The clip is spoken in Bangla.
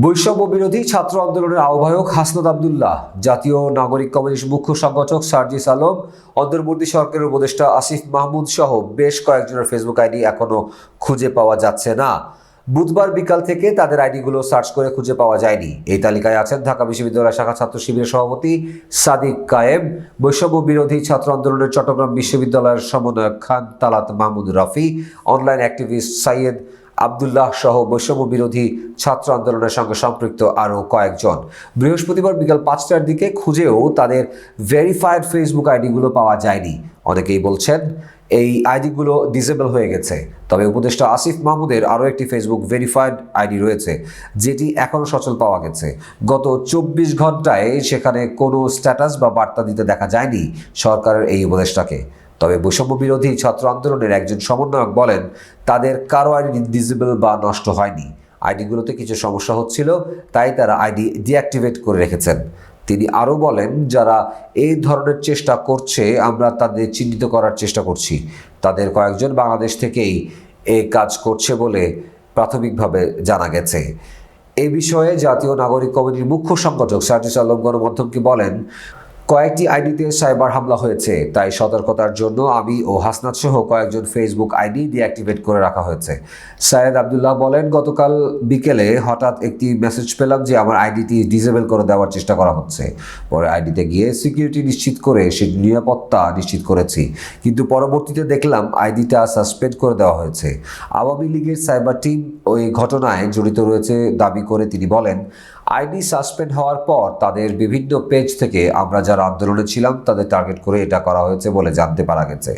বৈষম্য বিরোধী ছাত্র আন্দোলনের আহ্বায়ক হাসনাত আবদুল্লাহ, জাতীয় নাগরিক কমিটির মুখ্য সংগঠক সার্জিস আলম, অন্তর্বর্তী সরকারের উপদেষ্টা আসিফ মাহমুদ সহ বেশ কয়েকজনের ফেসবুক আইডি এখনও খুঁজে পাওয়া যাচ্ছে না। বুধবার বিকাল থেকে তাদের আইডিগুলো সার্চ করে খুঁজে পাওয়া যায়নি। এই তালিকায় আছেন ঢাকা বিশ্ববিদ্যালয় শাখা ছাত্র শিবিরের সভাপতি সাদিক কায়েম, বৈষম্য বিরোধী ছাত্র আন্দোলনের চট্টগ্রাম বিশ্ববিদ্যালয়ের সমন্বয়ক খান তালাত মাহমুদ রফি, অনলাইন অ্যাক্টিভিস্ট সাইয়েদ আবদুল্লাহ সহ বৈষম্য বিরোধী ছাত্র আন্দোলনের সঙ্গে সম্পৃক্ত আরও কয়েকজন। বৃহস্পতিবার বিকাল পাঁচটার দিকে খুঁজেও তাদের ভেরিফাইড ফেসবুক আইডিগুলো পাওয়া যায়নি। অনেকেই বলছেন, এই আইডিগুলো ডিসেবল হয়ে গেছে। তবে উপদেষ্টা আসিফ মাহমুদের আরও একটি ফেসবুক ভেরিফাইড আইডি রয়েছে, যেটি এখনও সচল পাওয়া গেছে। গত চব্বিশ ঘন্টায় সেখানে কোনো স্ট্যাটাস বা বার্তা দিতে দেখা যায়নি সরকারের এই উপদেষ্টাকে। তবে বৈষম্য বিরোধী ছাত্র আন্দোলনের একজন সমন্বয়ক বলেন, তাদের কারও আইডি ডিসেবল বা নষ্ট হয়নি। আইডিগুলোতে কিছু সমস্যা হচ্ছিল, তাই তারা আইডি ডিঅ্যাক্টিভেট করে রেখেছেন। তিনি আরও বলেন, যারা এই ধরনের চেষ্টা করছে, আমরা তাদের চিহ্নিত করার চেষ্টা করছি। তাদের কয়েকজন বাংলাদেশ থেকেই এই কাজ করছে বলে প্রাথমিকভাবে জানা গেছে। এ বিষয়ে জাতীয় নাগরিক কমিটির মুখ্য সংগঠক সার্জিস আলম গণমাধ্যমকে বলেন কয়েকটি আইডিতে সাইবার হামলা হয়েছে, তাই সতর্কতার জন্য আমি ও হাসনাত সহ কয়েকজন ফেসবুক আইডি ডিঅ্যাক্টিভেট করে রাখা হয়েছে। সায়েদ আবদুল্লাহ বলেন, গতকাল বিকেলে হঠাৎ একটি মেসেজ পেলাম যে আমার আইডিটি ডিসেবল করে দেওয়ার চেষ্টা করা হচ্ছে। পরে আইডিতে গিয়ে সিকিউরিটি নিশ্চিত করে সে নিরাপত্তা নিশ্চিত করেছি। কিন্তু পরবর্তীতে দেখলাম আইডিটা সাসপেন্ড করে দেওয়া হয়েছে। আওয়ামী লীগের সাইবার টিম ওই ঘটনায় জড়িত রয়েছে, দাবি করে তিনি বলেন আইডি সাসপেন্ড হওয়ার পর তাদের বিভিন্ন পেজ থেকে আমরা যারা আন্দোলনে ছিলাম, তাদের টার্গেট করে এটা করা হয়েছে বলে জানতে পারা গেছে।